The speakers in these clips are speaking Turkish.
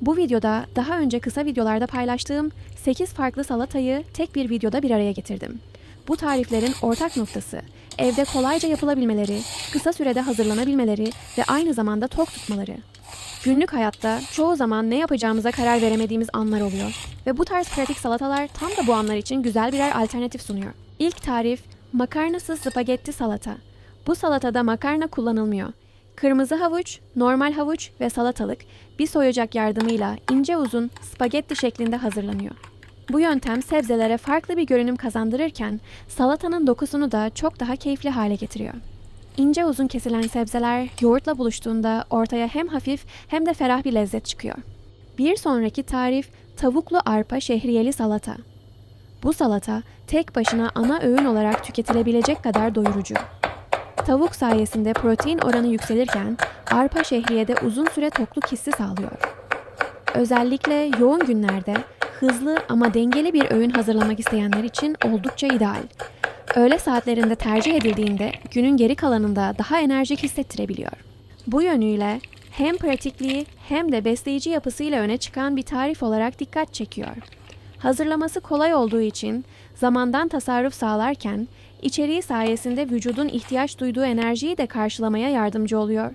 Bu videoda daha önce kısa videolarda paylaştığım 8 farklı salatayı tek bir videoda bir araya getirdim. Bu tariflerin ortak noktası evde kolayca yapılabilmeleri, kısa sürede hazırlanabilmeleri ve aynı zamanda tok tutmaları. Günlük hayatta çoğu zaman ne yapacağımıza karar veremediğimiz anlar oluyor ve bu tarz pratik salatalar tam da bu anlar için güzel birer alternatif sunuyor. İlk tarif makarnasız spagetti salata. Bu salatada makarna kullanılmıyor. Kırmızı havuç, normal havuç ve salatalık bir soyacak yardımıyla ince uzun spagetti şeklinde hazırlanıyor. Bu yöntem sebzelere farklı bir görünüm kazandırırken salatanın dokusunu da çok daha keyifli hale getiriyor. İnce uzun kesilen sebzeler yoğurtla buluştuğunda ortaya hem hafif hem de ferah bir lezzet çıkıyor. Bir sonraki tarif tavuklu arpa şehriyeli salata. Bu salata tek başına ana öğün olarak tüketilebilecek kadar doyurucu. Tavuk sayesinde protein oranı yükselirken arpa şehriyede uzun süre tokluk hissi sağlıyor. Özellikle yoğun günlerde hızlı ama dengeli bir öğün hazırlamak isteyenler için oldukça ideal. Öğle saatlerinde tercih edildiğinde günün geri kalanında daha enerjik hissettirebiliyor. Bu yönüyle hem pratikliği hem de besleyici yapısıyla öne çıkan bir tarif olarak dikkat çekiyor. Hazırlaması kolay olduğu için zamandan tasarruf sağlarken içeriği sayesinde vücudun ihtiyaç duyduğu enerjiyi de karşılamaya yardımcı oluyor.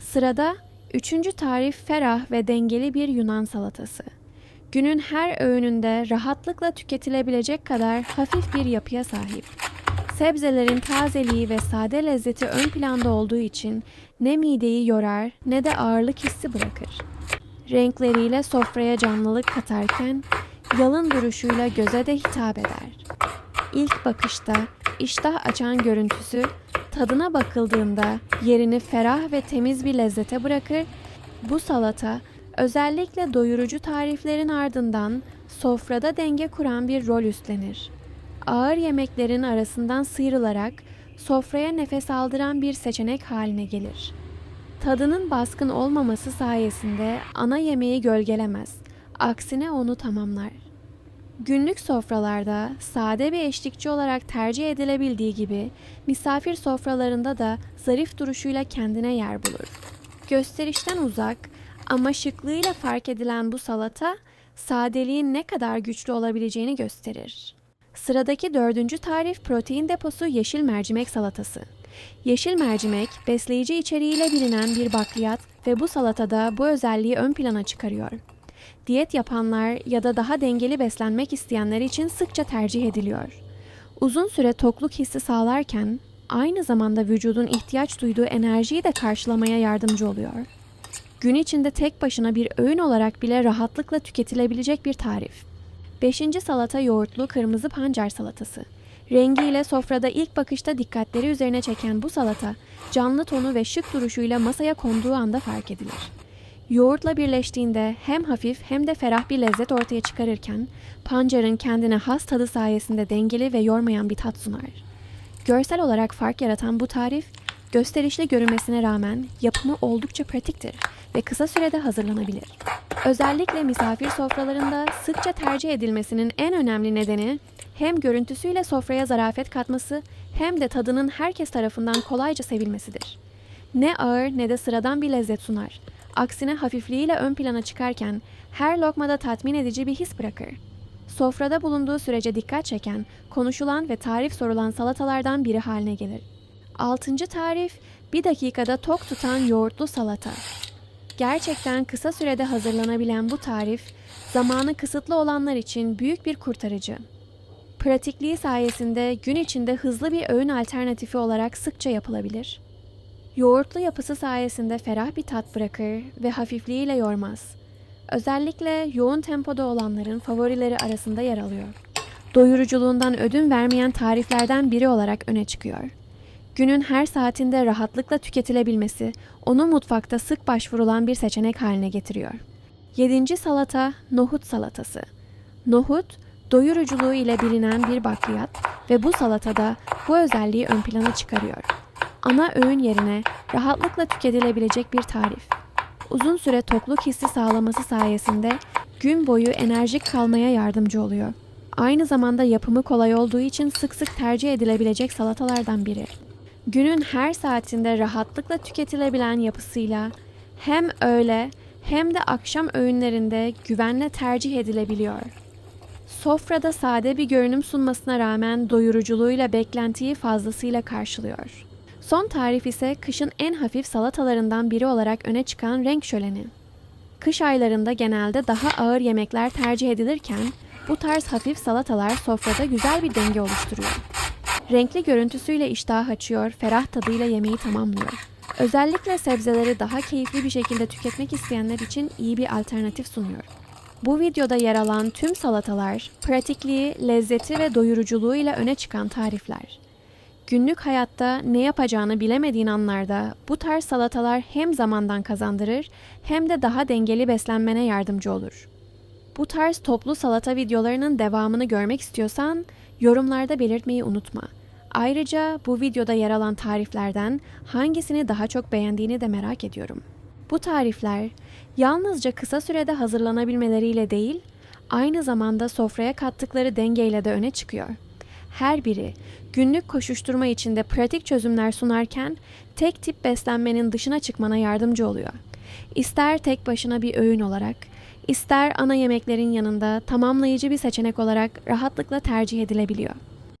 Sırada üçüncü tarif ferah ve dengeli bir Yunan salatası. Günün her öğününde rahatlıkla tüketilebilecek kadar hafif bir yapıya sahip. Sebzelerin tazeliği ve sade lezzeti ön planda olduğu için ne mideyi yorar ne de ağırlık hissi bırakır. Renkleriyle sofraya canlılık katarken yalın duruşuyla göze de hitap eder. İlk bakışta iştah açan görüntüsü tadına bakıldığında yerini ferah ve temiz bir lezzete bırakır. Bu salata özellikle doyurucu tariflerin ardından sofrada denge kuran bir rol üstlenir. Ağır yemeklerin arasından sıyrılarak sofraya nefes aldıran bir seçenek haline gelir. Tadının baskın olmaması sayesinde ana yemeği gölgelemez. Aksine onu tamamlar. Günlük sofralarda sade bir eşlikçi olarak tercih edilebildiği gibi misafir sofralarında da zarif duruşuyla kendine yer bulur. Gösterişten uzak ama şıklığıyla fark edilen bu salata sadeliğin ne kadar güçlü olabileceğini gösterir. Sıradaki dördüncü tarif protein deposu yeşil mercimek salatası. Yeşil mercimek besleyici içeriğiyle bilinen bir bakliyat ve bu salatada bu özelliği ön plana çıkarıyor. Diyet yapanlar ya da daha dengeli beslenmek isteyenler için sıkça tercih ediliyor. Uzun süre tokluk hissi sağlarken aynı zamanda vücudun ihtiyaç duyduğu enerjiyi de karşılamaya yardımcı oluyor. Gün içinde tek başına bir öğün olarak bile rahatlıkla tüketilebilecek bir tarif. Beşinci salata yoğurtlu kırmızı pancar salatası. Rengiyle sofrada ilk bakışta dikkatleri üzerine çeken bu salata, canlı tonu ve şık duruşuyla masaya konduğu anda fark edilir. Yoğurtla birleştiğinde hem hafif hem de ferah bir lezzet ortaya çıkarırken, pancarın kendine has tadı sayesinde dengeli ve yormayan bir tat sunar. Görsel olarak fark yaratan bu tarif, gösterişli görünmesine rağmen yapımı oldukça pratiktir ve kısa sürede hazırlanabilir. Özellikle misafir sofralarında sıkça tercih edilmesinin en önemli nedeni hem görüntüsüyle sofraya zarafet katması hem de tadının herkes tarafından kolayca sevilmesidir. Ne ağır ne de sıradan bir lezzet sunar. Aksine hafifliğiyle ön plana çıkarken her lokmada tatmin edici bir his bırakır. Sofrada bulunduğu sürece dikkat çeken, konuşulan ve tarif sorulan salatalardan biri haline gelir. Altıncı tarif, bir dakikada tok tutan yoğurtlu salata. Gerçekten kısa sürede hazırlanabilen bu tarif, zamanı kısıtlı olanlar için büyük bir kurtarıcı. Pratikliği sayesinde gün içinde hızlı bir öğün alternatifi olarak sıkça yapılabilir. Yoğurtlu yapısı sayesinde ferah bir tat bırakır ve hafifliğiyle yormaz. Özellikle yoğun tempoda olanların favorileri arasında yer alıyor. Doyuruculuğundan ödün vermeyen tariflerden biri olarak öne çıkıyor. Günün her saatinde rahatlıkla tüketilebilmesi onu mutfakta sık başvurulan bir seçenek haline getiriyor. Yedinci salata nohut salatası. Nohut, doyuruculuğu ile bilinen bir bakliyat ve bu salatada bu özelliği ön plana çıkarıyor. Ana öğün yerine rahatlıkla tüketilebilecek bir tarif. Uzun süre tokluk hissi sağlaması sayesinde gün boyu enerjik kalmaya yardımcı oluyor. Aynı zamanda yapımı kolay olduğu için sık sık tercih edilebilecek salatalardan biri. Günün her saatinde rahatlıkla tüketilebilen yapısıyla hem öğle hem de akşam öğünlerinde güvenle tercih edilebiliyor. Sofrada sade bir görünüm sunmasına rağmen doyuruculuğuyla beklentiyi fazlasıyla karşılıyor. Son tarif ise kışın en hafif salatalarından biri olarak öne çıkan renk şöleni. Kış aylarında genelde daha ağır yemekler tercih edilirken bu tarz hafif salatalar sofrada güzel bir denge oluşturuyor. Renkli görüntüsüyle iştah açıyor, ferah tadıyla yemeği tamamlıyor. Özellikle sebzeleri daha keyifli bir şekilde tüketmek isteyenler için iyi bir alternatif sunuyor. Bu videoda yer alan tüm salatalar, pratikliği, lezzeti ve doyuruculuğuyla öne çıkan tarifler. Günlük hayatta ne yapacağını bilemediğin anlarda bu tarz salatalar hem zamandan kazandırır hem de daha dengeli beslenmene yardımcı olur. Bu tarz toplu salata videolarının devamını görmek istiyorsan yorumlarda belirtmeyi unutma. Ayrıca bu videoda yer alan tariflerden hangisini daha çok beğendiğini de merak ediyorum. Bu tarifler yalnızca kısa sürede hazırlanabilmeleriyle değil, aynı zamanda sofraya kattıkları dengeyle de öne çıkıyor. Her biri günlük koşuşturma içinde pratik çözümler sunarken tek tip beslenmenin dışına çıkmana yardımcı oluyor. İster tek başına bir öğün olarak, ister ana yemeklerin yanında tamamlayıcı bir seçenek olarak rahatlıkla tercih edilebiliyor.